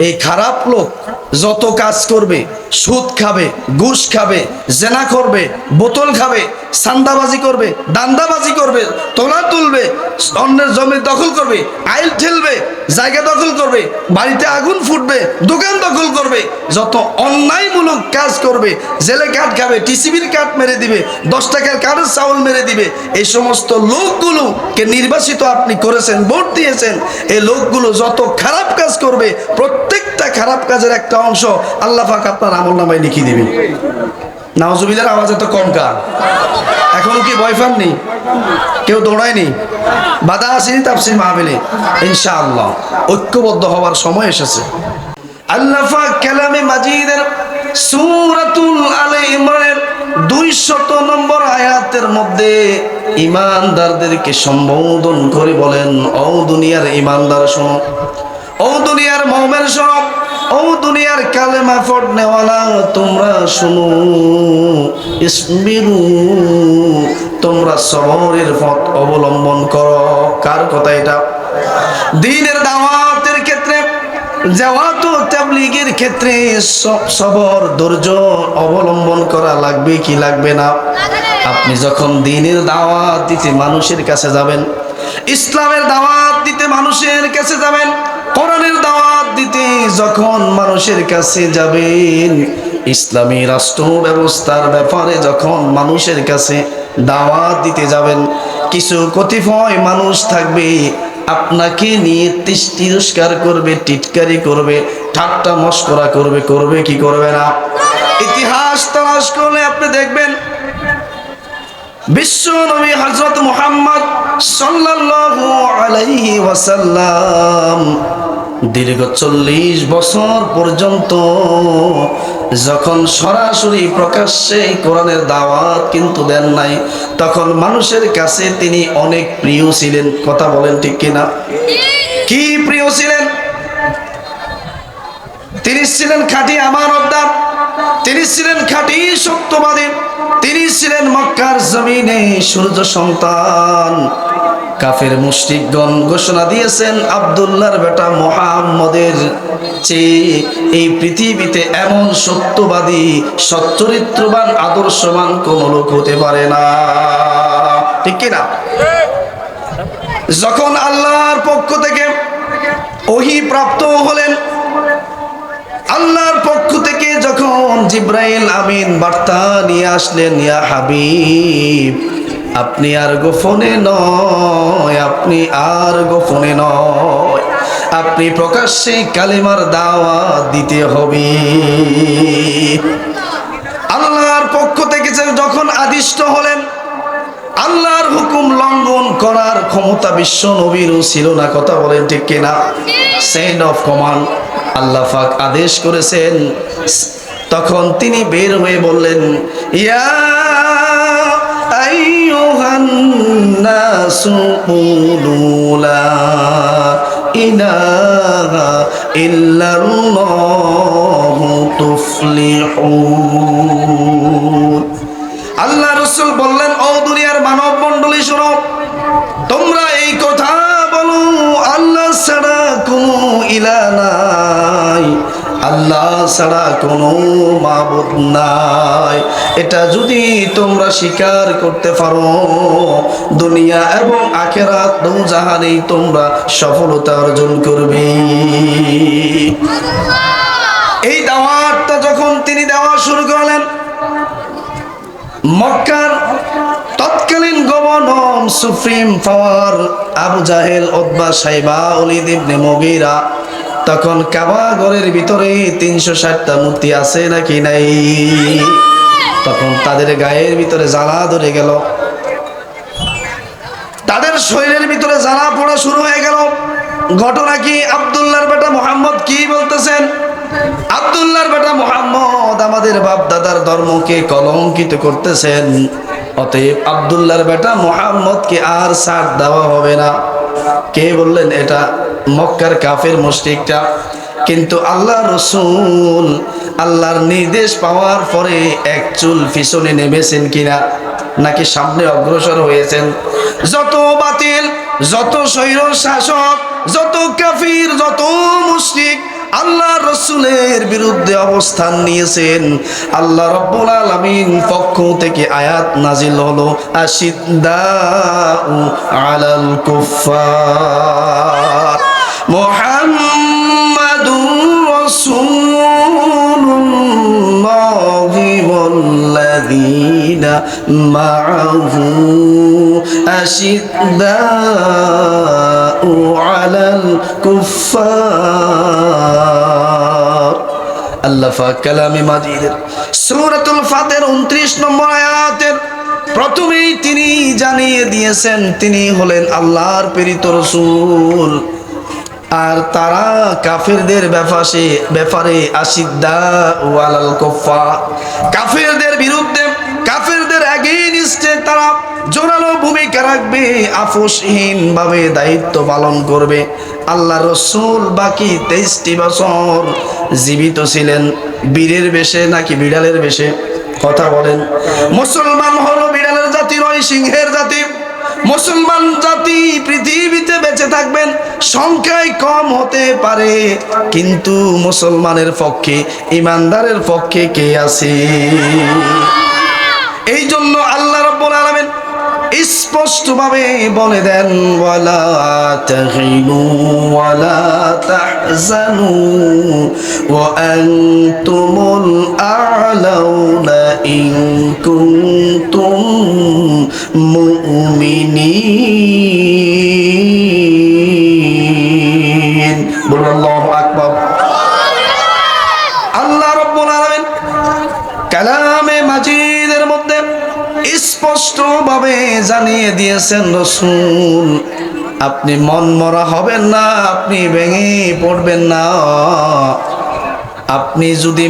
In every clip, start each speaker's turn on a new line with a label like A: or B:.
A: এই খারাপ লোক যত কাজ করবে সুদ খাবে ঘুষ খাবে জেনা করবে বোতল খাবে সান্দাবাজি করবে, দান্দাবাজি করবে, তোলা তুলবে, অন্যের জমি দখল করবে, আইল ঠেলবে, জায়গা দখল করবে, বাড়িতে আগুন ফুটবে, দোকান দখল করবে, যত অন্যায়মূলক কাজ করবে, জেলে কাঠ খাবে, টিসিবির কাঠ মেরে দিবে, দশ টাকার কাঠের চাউল মেরে দিবে, এই সমস্ত লোকগুলোকে নির্বাচিত আপনি করেছেন, ভোট দিয়েছেন, এই লোকগুলো যত খারাপ কাজ করবে, প্রত্যেকটা খারাপ কাজের একটা অংশ আল্লাহ আপনার আমল নামায় লিখিয়ে দিবে নাওজুবিলের আওয়াজ এত কম কার? এখনও কি ভয় পাননি কেউ দৌড়ায়নি? বাধা আসেনি তাফসির মাহবিলে ইনশাআল্লাহ। ঐক্যবদ্ধ হওয়ার সময় এসেছে। আল্লাহ পাক কালামে মাজিদের সূরাতুল আলে ইমরানের 200 নম্বর আয়াতের মধ্যে ইমানদারদেরকে সম্বোধন করে বলেন, ও দুনিয়ার ইমানদার শোনো। ও দুনিয়ার মুমিন শোনো। ও দুনিয়ার কালেমা পড়নেওয়ালা, তোমরা শুনো। ইসমিরু, তোমরা সবরের পথ অবলম্বন করো। কার কথা এটা? দিনের দাওয়াতের ক্ষেত্রে, জাওয়াত তাবলিগের ক্ষেত্রে সব সবর, ধৈর্য অবলম্বন করা লাগবে কি লাগবে না? আপনি যখন দিনের দাওয়াত দিতে মানুষের কাছে যাবেন ইসলামের দাওয়াত দিতে মানুষের কাছে যাবেন, কোরআনের দাওয়াত দিতে যখন মানুষের কাছে যাবেন, ইসলামী রাষ্ট্র ব্যবস্থার ব্যাপারে যখন মানুষের কাছে দাওয়াত দিতে যাবেন, কিছু কতিপয় মানুষ থাকবে, আপনাকে নিয়ে তিরস্কার করবে, টিটকারি করবে, ঠাট্টা মস্করা করবে করবে কি করবে না? ইতিহাস তালাশ করলে আপনি দেখবেন বিশ্ব নবী হজরত মুহাম্মদ সাল্লাল্লাহু আলাইহি ওয়াসাল্লাম দীর্ঘ চল্লিশ বছর পর্যন্ত যখন সরাসরি প্রকাশ্যে কোরআনের দাওয়াত কিন্তু দেন নাই, তখন মানুষের কাছে তিনি অনেক প্রিয় ছিলেন। কথা বলেন ঠিক কিনা? কি প্রিয় ছিলেন? তিনি ছিলেন খাঁটি আমার অবদান তিনি ছিলেন খাঁটি সত্যবাদী। তিনি ছিলেন মক্কার জমিনে সূর্য সন্তান। কাফের মুশরিকগণ ঘোষণা দিয়েছেন, আব্দুল্লাহর বেটা মোহাম্মদের চেয়ে এই পৃথিবীতে এমন সত্যবাদী, সচ্চরিত্রবান, আদর্শবান কোন লোক হতে পারে না। ঠিক কিনা? যখন আল্লাহর পক্ষ থেকে ওহি প্রাপ্ত হলেন আল্লাহর পক্ষ থেকে যখন জিব্রাইল আমিন বার্তা নিয়ে আসলেন, ইয়া হাবিব, আপনি আর গোপনে নয়, আপনি আর গোপনে নয়, আপনি প্রকাশ্যে কালেমার দাওয়া দিতে হবে। আল্লাহর পক্ষ থেকে যখন আদিষ্ট হলেন লঙ্ঘন করার ক্ষমতা বিশ্ব নবীরও ছিল না, কথা বলেন ঠিক কিনা? সেন্ড অফ কমান্ড আল্লাহ পাক আদেশ করেছেন। তখন তিনি বের হয়ে বললেন, ইয়া আল্লাহ রসুল বললেন, ও মানব মন্ডলী শোনো তোমরা এই কথা বলো, আল্লাহ ছাড়া কোনো ইলা নাই। আল্লাহ ছাড়া কোনো মাবুদ নাই। এটা যদি তোমরা স্বীকার করতে পারো, দুনিয়া এবং আখেরাত দু জাহানেই তোমরা সফলতা অর্জন করবে। এই দাওয়াতটা যখন তিনি দেওয়া শুরু করলেন, মক্কার গভর্নর সুপ্রিম পাওয়ার আবু জাহেল ওদবা সাইবা অলিদ ইবনে মগিরা। তখন কাবা ঘরের ভিতরে তিনশো ষাটটা মূর্তি আছে নাকি নাই? তখন তাদের গায়ের ভিতরে জ্বালা ধরে গেল। তাদের শরীরের ভিতরে জ্বালা পড়া শুরু হয়ে গেল। ঘটনা কি? আবদুল্লাহর বেটা মোহাম্মদ কি বলতেছেন? আবদুল্লাহর বেটা মোহাম্মদ আমাদের বাপ দাদার ধর্মকে কলঙ্কিত করতেছেন। অতএব আবদুল্লাহর বেটা মোহাম্মদকে আর ছাড় দেওয়া হবে না। কে বললেন, এটা মক্কার কাফের মুশরিকটা? কিন্তু আল্লাহ রসুল আল্লাহর নির্দেশ পাওয়ার পরে এক চুল পিছনে নেমেছেন কিনা, নাকি সামনে অগ্রসর হয়েছেন? যত বাতিল, যত স্বৈর শাসক যত কাফির, যত মুশরিক আল্লাহ রসুলের বিরুদ্ধে অবস্থান নিয়েছেন। আল্লাহ রব্বুল আলমিন পক্ষ থেকে আয়াত নাজিল হলো আশিদ্দা আলাল কুফার ওয়াল্লাযীনা মা'আহু আশিদ্দাউ আলাল কুফার আল্লাহ কালামে মাজিদের সূরাতুল ফাতের 29 নম্বর আয়াতের প্রথমেই তিনি জানিয়ে দিয়েছেন, তিনি হলেন আল্লাহর প্রেরিত রসূল। আর তারা কাফেরদের ব্যাপারে ব্যাপারে আসিদ্দা ওয়ালাল কফা কাফেরদের বিরুদ্ধে, কাফেরদের এগেইনস্টে তারা জোরালো ভূমিকা রাখবে ভাবে দায়িত্ব পালন করবে। আল্লাহ রসুল বাকি তেইশটি বছর জীবিত ছিলেন, বীরের বেশে নাকি বিড়ালের বেশে? কথা বলেন। মুসলমান হলো বিড়ালের জাতি নয়, সিংহের জাতি। মুসলমান জাতি পৃথিবীতে বেঁচে থাকবেন, সংখ্যায় কম হতে পারে। কিন্তু মুসলমানের পক্ষে, ইমানদারের পক্ষে কে আছে? এই জন্য আল্লাহ রব্বুল আলামিন স্পষ্টভাবে বলে দেন, ওয়ালা তাহিনু ওয়ালা তাহজানু ওয়া আনতুমুল আ'লাউনা ইন কুনতুম মুমিনিন। বলুন, আল্লাহু আকবার। আল্লাহ রব্বুল আলামিন কালামে মাজিদের মধ্যে স্পষ্টভাবে জানিয়ে দিয়েছেন, রসুল, আপনি মন মরা হবেন না, আপনি ভেঙে পড়বেন না। আপনি যদি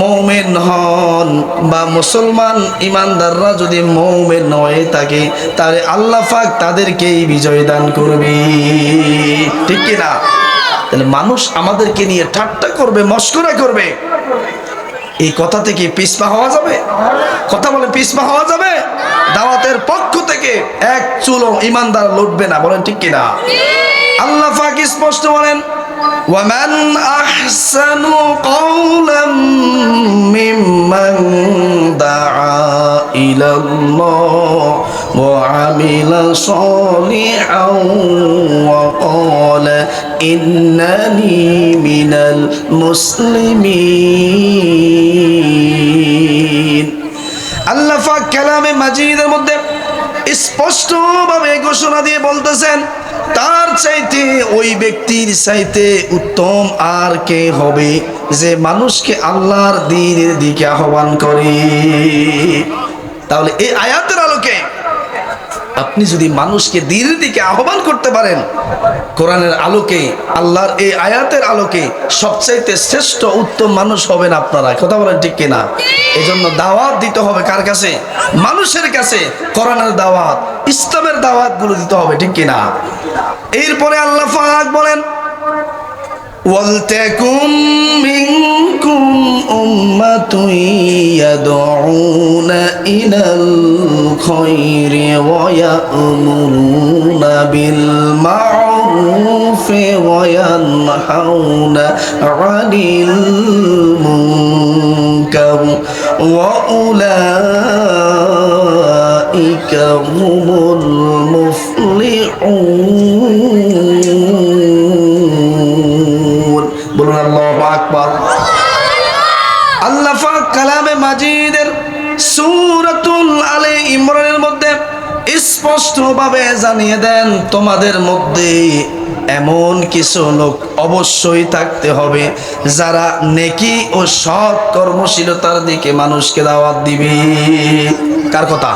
A: মৌমেন হন বা মুসলমান ইমানদাররা যদি মৌমেন হয়ে থাকে, তাহলে আল্লাহ পাক তাদেরকেই বিজয় দান করবে। ঠিক কি না? তাহলে মানুষ আমাদেরকে নিয়ে ঠাট্টা করবে, মস্করা করবে। এই কথা থেকে পিসপা হওয়া যাবে? কথা বলে পিসপা হওয়া যাবে? দাওয়াতের পক্ষ থেকে এক চুলো ইমানদার লুটবে না, বলেন ঠিক কিনা আল্লাহ পাক স্পষ্ট বলেন ومن أحسن قولا ممن دعا إلى الله وعمل صالحا وقال إنني من المسلمين আল্লাহ পাক কালামে মাজিদের মধ্যে স্পষ্টভাবে ঘোষণা দিয়ে বলতেছেন তার চাইতে ওই ব্যক্তির চাইতে উত্তম আর কে হবে যে মানুষকে আল্লাহর দিনের দিকে আহ্বান করে? তাহলে এই আয়াতের আলোকে আপনি যদি মানুষকে দিনের দিকে আহ্বান করতে পারেন, কোরআনের আলোকে, আল্লাহর এই আয়াতের আলোকে সবচাইতে শ্রেষ্ঠ উত্তম মানুষ হবেন আপনারা। কথা বলেন ঠিক কিনা? এই জন্য দাওয়াত দিতে হবে কার কাছে? মানুষের কাছে কোরআনের দাওয়াত, ইসলামের দাওয়াতগুলো দিতে হবে ঠিক কিনা? এরপরে আল্লাহ বলেন বলতে কুমি منكم أمة يدعون إلى الخير ويأمرون بالمعروف وينهون عن المنكر وأولئك هم المفلحون. মাজিদের সূরাতুল আলে ইমরানের মধ্যে স্পষ্টভাবে জানিয়ে দেন, তোমাদের মধ্যে এমন কিছু লোক অবশ্যই থাকতে হবে, যারা নেকি ও সৎ কর্মশীলতার দিকে মানুষকে দাওয়াত দিবে। কার কথা?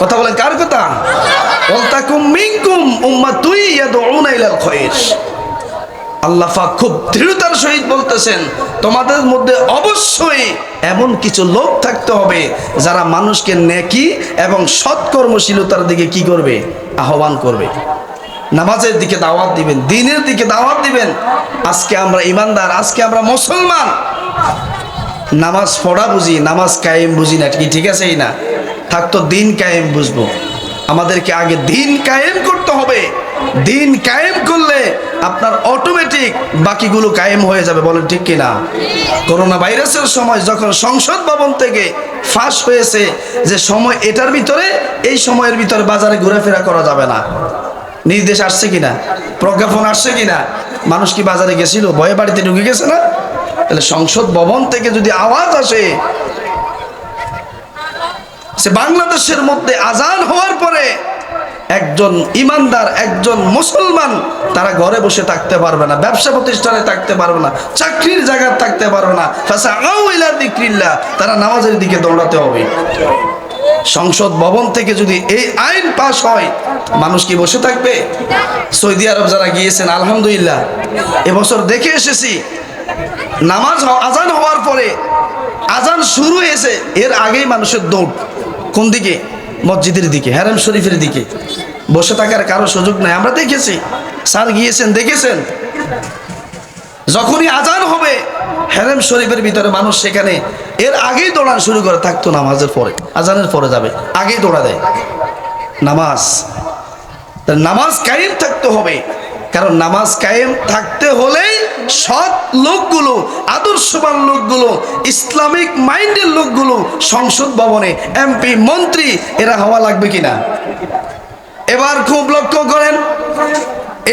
A: কথা বলেন কার কথা? মিনকুম উম্মাতুন ইয়াদউনা ইলাল খায়র আল্লাহ পাক খুব দৃঢ়তার সহিত বলতেছেন, তোমাদের মধ্যে অবশ্যই এমন কিছু লোক থাকতে হবে যারা মানুষকে নেকি এবং সৎকর্মশীলতার দিকে কি করবে? আহ্বান করবে। নামাজের দিকে দাওয়াত দিবেন, দিনের দিকে দাওয়াত দিবেন। আজকে আমরা ইমানদার, আজকে আমরা মুসলমান। নামাজ পড়া বুঝি, নামাজ কায়েম বুঝি না কি ঠিক আছে না থাকতো দিন কায়েম বুঝব। আমাদেরকে আগে দিন কায়েম করতে হবে। দিন কায়েম করলে আপনার অটোমেটিক বাকিগুলো কায়েম হয়ে যাবে, বলেন ঠিক কিনা? করোনা ভাইরাসের সময় যখন সংসদ ভবন থেকে ফাঁস হয়েছে, যে সময় এটার ভিতরে, এই সময়ের ভিতরে বাজারে ঘোরাফেরা করা যাবে না। নির্দেশ আসছে কিনা? প্রজ্ঞাপন আসছে কিনা? মানুষ কি বাজারে গেছিল? ভয়ে বাড়িতে ঢুকে গেছে না? তাহলে সংসদ ভবন থেকে যদি আওয়াজ আসে, সে বাংলাদেশের মধ্যে আজান হওয়ার পরে একজন ইমানদার, একজন মুসলমান, তারা ঘরে বসে থাকতে পারবে না, ব্যবসা প্রতিষ্ঠানে থাকতে পারবে না, চাকরির জায়গায় থাকতে পারবে না। তারা নামাজের দিকে দৌড়াতে হবে। সংসদ ভবন থেকে যদি এই আইন পাশ হয়, মানুষ কি বসে থাকবে? সৌদি আরব যারা গিয়েছেন, আলহামদুলিল্লাহ, এবছর দেখে এসেছি, নামাজ আজান হওয়ার পরে, আজান শুরু হয়েছে, এর আগেই মানুষের দৌড়। কোন দিকে? মসজিদের দিকে হ্যারাম শরীফের দিকে। বসে থাকার কারও সুযোগ নাই। আমরা দেখেছি। স্যার গিয়েছেন, দেখেছেন? যখনই আজান হবে হ্যারাম শরীফের ভিতরে মানুষ সেখানে, এর আগেই দৌড়ান শুরু করে, থাকতো নামাজের পরে, আজানের পরে যাবে, আগেই দৌড়া দেয়। নামাজ। নামাজ কায়েম থাকতে হবে। কারণ নামাজ কায়েম থাকতে হলেই সৎ লোকগুলো, আদর্শবান লোকগুলো, ইসলামিক মাইন্ডের লোকগুলো সংসদ ভবনে, এমপি, মন্ত্রী, এরা হওয়া লাগবে কিনা? এবার খুব লক্ষ্য করেন।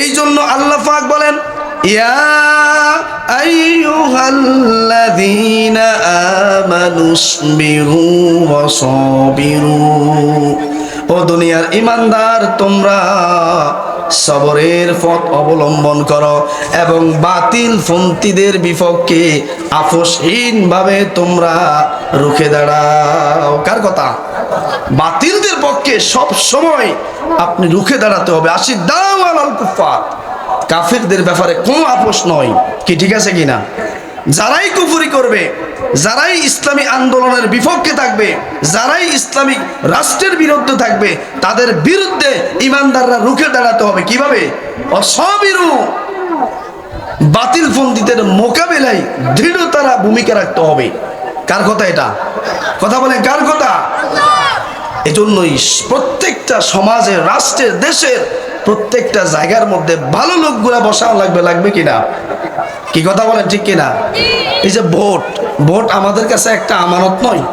A: এই জন্য আল্লাহ পাক বলেন, ইয়া ও দুনিয়ার ইমানদার, তোমরা সবরের পথ অবলম্বন কর এবং বাতিল ফন্তিদের বিপক্ষে আপোষহীনভাবে তোমরা রুখে দাঁড়াও। কার কথা? বাতিলদের পক্ষে সব সময় আপনি রুখে দাঁড়াতে হবে। আসি আলাল কুফার কাফিরদের ব্যাপারে কোনো আপোষ নয়। কি ঠিক আছে কিনা? যারাই কুফুরি করবে, যারাই ইসলামী আন্দোলনের বিপক্ষে থাকবে, যারাই ইসলামিক রাষ্ট্রের বিরুদ্ধে থাকবে, তাদের বিরুদ্ধে ইমানদাররা রুখে দাঁড়াতে হবে। কীভাবে? অসবিরু বাতিলপন্থীদের মোকাবেলায় দৃঢ়তারা ভূমিকা রাখতে হবে। কার কথা এটা? কথা বলে কার কথা? এজন্যই প্রত্যেকটা সমাজে, রাষ্ট্রের, দেশের প্রত্যেকটা জায়গার মধ্যে ভালো লোকগুলা বসানো লাগবে লাগবে কিনা? কি কথা বলেন, ঠিক কিনা? এই যে ভোট ভোট আমাদের কাছে একটা আমানত নয়।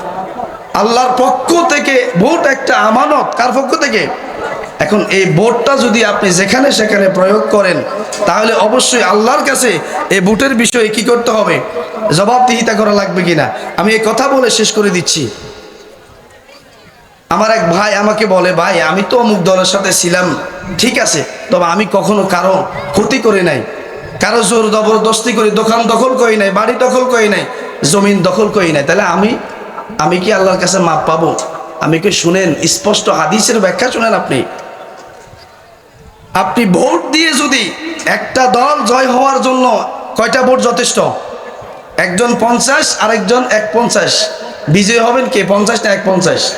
A: আল্লাহর পক্ষ থেকে ভোট একটা আমানত। কার পক্ষ থেকে? এখন এই ভোটটা যদি আপনি যেখানে সেখানে প্রয়োগ করেন, তাহলে অবশ্যই আল্লাহর কাছে এই ভোটের বিষয়ে কি করতে হবে? জবাবদিহিতা করা লাগবে কিনা? আমি এই কথা বলে শেষ করে দিচ্ছি। আমার এক ভাই আমাকে বলে, ভাই, আমি তো অমুক দলের সাথে ছিলাম। ঠিক আছে, তবে আমি কখনো কারও ক্ষতি করে নাই। কারও জোর জবরদস্তি করি, দোকান দখল করি নাই, বাড়ি দখল করি নাই, জমিন দখল করি নাই। তাহলে আমি আমি কি আল্লাহর কাছে মাপ পাবো? আমি কি শুনেন, স্পষ্ট হাদিসের ব্যাখ্যা শুনেন আপনি? আপনি ভোট দিয়ে যদি একটা দল জয় হওয়ার জন্য কয়টা ভোট যথেষ্ট? একজন পঞ্চাশ, আরেকজন এক পঞ্চাশ। বিজয় হবেন কে? পঞ্চাশ না এক পঞ্চাশ?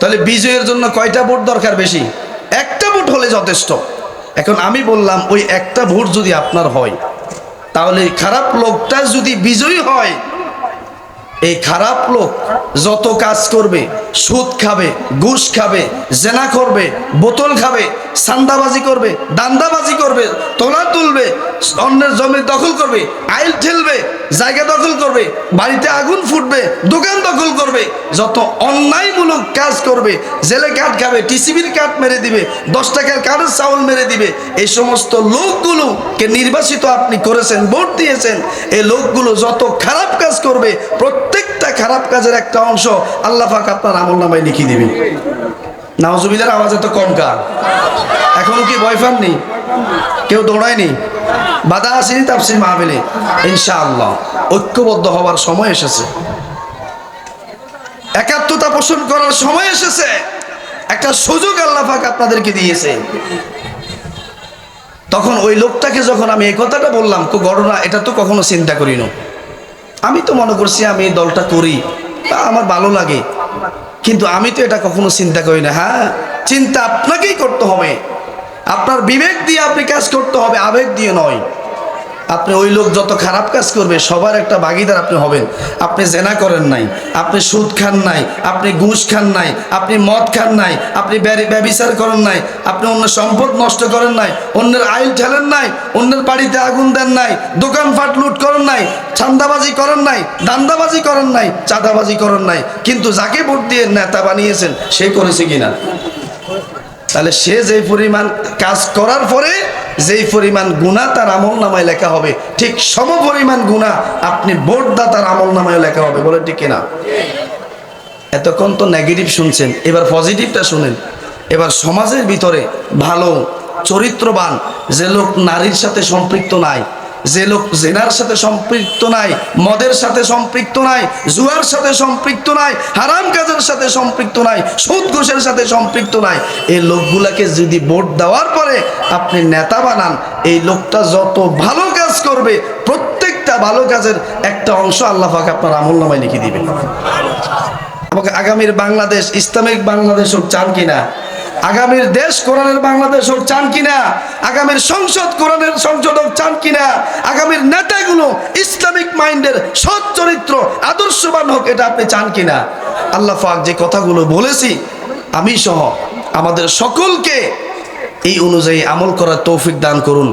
A: তাহলে বিজয়ের জন্য কয়টা ভোট দরকার বেশি? একটা ভোট হলে যথেষ্ট। এখন আমি বললাম, ওই একটা ভোট যদি আপনার হয়, তাহলে খারাপ লোকটা যদি বিজয়ী হয়, এই খারাপ লোক যত কাজ করবে সুদ খাবে, ঘুষ খাবে, জেনা করবে, বোতল খাবে, সান্দাবাজি করবে, দান্দাবাজি করবে, তোলা তুলবে, অন্যের জমি দখল করবে, আইল ঠেলবে, জায়গা দখল করবে, বাড়িতে আগুন ফুটবে, দোকান দখল করবে, যত অন্যায়মূলক কাজ করবে, জেলে কাঠ খাবে, টিসিবির কাঠ মেরে দিবে, দশ টাকার কাঠের চাউল মেরে দিবে, এই সমস্ত লোকগুলোকে নির্বাচিত আপনি করেছেন, ভোট দিয়েছেন, এই লোকগুলো যত খারাপ কাজ করবে, প্রত্যেকটা খারাপ কাজের একটা অংশ আল্লাহ পাক আপনার আমল নামায় লিখিয়ে দিবে। নাওজুবিলের আওয়াজ এত কম কার? এখনও কি ভয় পাননি কেউ দৌড়ায়নি বাধা আসেনি তাফসির মাহবিলে ইনশাআল্লাহ। ঐক্যবদ্ধ হওয়ার সময় এসেছে। একাত্মতা পোষণ করার সময় এসেছে। একটা সুযোগ আল্লাহ পাক আপনাদেরকে দিয়েছে। তখন ওই লোকটাকে যখন আমি এই কথাটা বললাম ঘটনা এটা তো কখনো চিন্তা করি না আমি তো মনে করছি আমি দলটা করি আমার ভালো লাগে। কিন্তু আমি তো এটা কখনো চিন্তা করি না হ্যাঁ? চিন্তা আপনাকেই করতে হবে। আপনার বিবেক দিয়ে আপনি কাজ করতে হবে, আবেগ দিয়ে নয়। আপনি ওই লোক যত খারাপ কাজ করবে, সবার একটা ভাগিদার আপনি হবেন। আপনি জেনা করেন নাই, আপনি সুদ খান নাই, আপনি ঘুষ খান নাই, আপনি মদ খান নাই, আপনি ব্যভিচার করেন নাই, আপনি অন্য সম্পদ নষ্ট করেন নাই, অন্যের আইল ঠেলেন নাই, অন্যের বাড়িতে আগুন দেন নাই, দোকানপাট লুট করেন নাই চান্দাবাজি করেন নাই, দান্দাবাজি করেন নাই, চাঁদাবাজি করেন নাই, কিন্তু যাকে ভোট দিয়ে নেতা বানিয়েছেন, সে করেছে কিনা? তাহলে সে যে পরিমাণ কাজ করার পরে যেই পরিমাণ গুণা তার আমল নামায় লেখা হবে, ঠিক সম পরিমাণ গুণা আপনি ভোটদাতার আমল নামায় লেখা হবে, বলে ঠিক কিনা? এতক্ষণ তো নেগেটিভ শুনছেন, এবার পজিটিভটা শুনেন। এবার সমাজের ভিতরে ভালো, চরিত্রবান, যে লোক নারীর সাথে সম্পৃক্ত নাই যে লোক জেনার সাথে সম্পৃক্ত নাই, মদের সাথে সম্পৃক্ত নাই, জুয়ার সাথে সম্পৃক্ত নাই, হারাম কাজের সাথে সম্পৃক্ত নাই, সুদ ঘোষের সাথে সম্পৃক্ত নাই, এই লোকগুলাকে যদি ভোট দেওয়ার পরে আপনি নেতা বানান, এই লোকটা যত ভালো কাজ করবে, প্রত্যেকটা ভালো কাজের একটা অংশ আল্লাহ আপনার আমল নামায় লিখে দিবে আমাকে আগামীর বাংলাদেশ, ইসলামিক বাংলাদেশ চান কিনা? আগামীর দেশ কোরআনের বাংলাদেশ চান কিনা? আগামীর সংসদ কোরআনের সংসদ চান কিনা? আগামীর নেতাগুলো ইসলামিক মাইন্ডের সৎ চরিত্র, আদর্শবান হোক, এটা আপনি চান কিনা? আল্লাহ ফাক যে কথাগুলো বলেছি, আমি সহ আমাদের সকলকে এই অনুযায়ী আমল করার তৌফিক দান করুন।